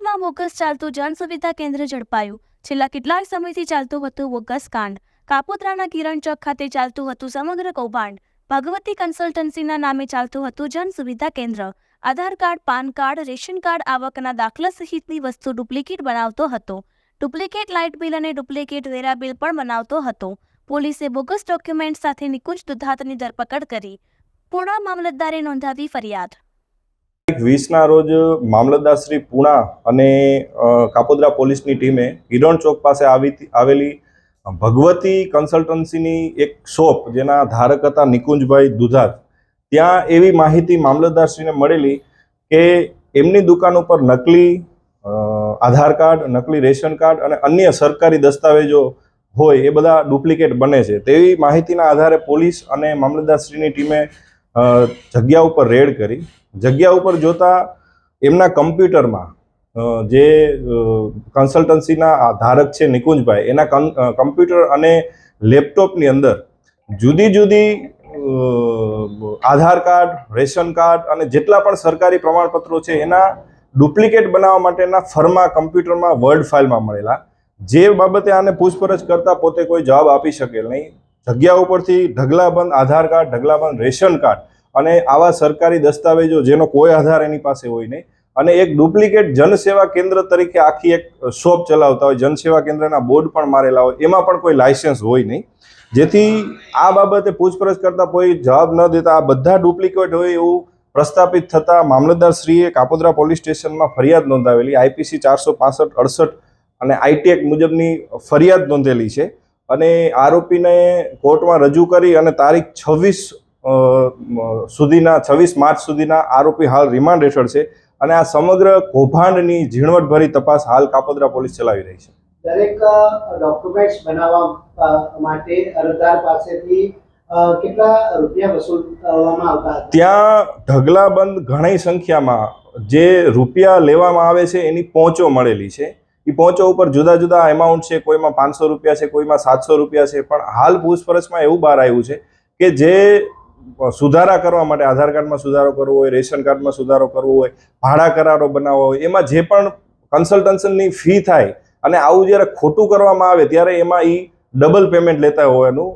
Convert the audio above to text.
Bogus ચાલતું જન સુવિધા કેન્દ્ર ઝડપાયું. છેલ્લા કેટલાક સમયથી ચાલતું હતું બોગસ કાંડ. કાપોદ્રાના કિરણ ચોક ખાતે ચાલતું હતું સમગ્ર કૌભાંડ. ભગવતી કન્સલ્ટન્સીના નામે ચાલતું હતું જન સુવિધા કેન્દ્ર. Aadhaar card, PAN card, ration card આવકના દાખલા સહિતની વસ્તુ ડુપ્લિકેટ બનાવતો હતો. ડુપ્લિકેટ લાઇટ બિલ અને ડુપ્લિકેટ વેરા બિલ પણ બનાવતો હતો. પોલીસે બોગસ ડોક્યુમેન્ટ સાથે નિકુંજ દુધાતની ધરપકડ કરી. પૂર્ણ મામલતદારે નોંધાવી ફરિયાદ. વીસના રોજ મામલતદાર શ્રી પૂણા અને કાપોદરા પોલીસની ટીમે હિરણ ચોક પાસે આવી, આવેલી ભગવતી કન્સલ્ટન્સીની એક શોપ જેના ધારક હતા નિકુંજભાઈ દુધાત. ત્યાં એવી માહિતી મામલતદારશ્રીને મળેલી કે એમની દુકાન ઉપર નકલી આધાર કાર્ડ, નકલી રેશન કાર્ડ અને અન્ય સરકારી દસ્તાવેજો હોય એ બધા ડુપ્લિકેટ બને છે. તેવી માહિતીના આધારે પોલીસ અને મામલતદારશ્રીની ટીમે જગ્યા ઉપર રેડ કરી. જગ્યા ઉપર જોતા એમના કમ્પ્યુટરમાં જે કન્સલ્ટન્સીના ધારક છે નિકુંજભાઈ, એના કમ્પ્યુટર અને લેપટોપની અંદર જુદી જુદી આધાર કાર્ડ, રેશન કાર્ડ અને જેટલા પણ સરકારી પ્રમાણપત્રો છે એના ડુપ્લિકેટ બનાવવા માટેના ફર્મા કમ્પ્યુટરમાં વર્ડ ફાઇલમાં મળેલા. જે બાબતે આને પૂછપરછ કરતા પોતે કોઈ જવાબ આપી શકે નહીં. જગ્યા ઉપરથી ઢગલાબંધ આધાર કાર્ડ, ઢગલાબંધ રેશન કાર્ડ અને આવા સરકારી દસ્તાવેજો જેનો કોઈ આધાર એની પાસે હોય નહીં. અને એક ડુપ્લિકેટ જનસેવા કેન્દ્ર તરીકે આખી એક શોપ ચલાવતા હોય, જનસેવા કેન્દ્રના બોર્ડ પણ મારેલા હોય, એમાં પણ કોઈ લાયસન્સ હોય નહીં. જેથી આ બાબતે પૂછપરછ કરતા કોઈ જવાબ ન દેતા, આ બધા ડુપ્લિકેટ હોય એવું પ્રસ્થાપિત થતાં મામલતદારશ્રીએ કાપોદ્રા પોલીસ સ્ટેશનમાં ફરિયાદ નોંધાવેલી, આઈપીસી ચારસો પાસઠ અડસઠ અને આઈટી એક્ટ મુજબની ફરિયાદ નોંધેલી છે. અને આરોપીને કોર્ટમાં રજૂ કરી અને તારીખ છવ્વીસ સુધીના છવ્વીસ માર્ચ સુધીના આરોપી હાલ રિમાન્ડ હેઠળ છે અને આ સમગ્ર કૌભાંડની ઝીણવટભરી તપાસ હાલ કાપોદ્રા પોલીસ ચલાવી રહી છે. દરેક ડોક્યુમેન્ટ્સ બનાવવા માટે અરજદાર પાસેથી કેટલા રૂપિયા વસૂલવામાં આવતા ત્યાં ઢગલાબંધ ઘણી સંખ્યામાં જે રૂપિયા લેવામાં આવે છે એની પહોંચો મળેલી છે. એ પહોંચવા ઉપર જુદા જુદા એમાઉન્ટ છે, કોઈમાં પાંચસો રૂપિયા છે, કોઈમાં સાતસો રૂપિયા છે, પણ હાલ પૂછપરછમાં એવું બહાર આવ્યું છે કે જે સુધારા કરવા માટે આધાર કાર્ડમાં સુધારો કરવો હોય, રેશન કાર્ડમાં સુધારો કરવો હોય, ભાડા કરારો બનાવવા હોય, એમાં જે પણ કન્સલ્ટન્સની ફી થાય અને આવું જ્યારે ખોટું કરવામાં આવે ત્યારે એમાં એ ડબલ પેમેન્ટ લેતા હોવાનું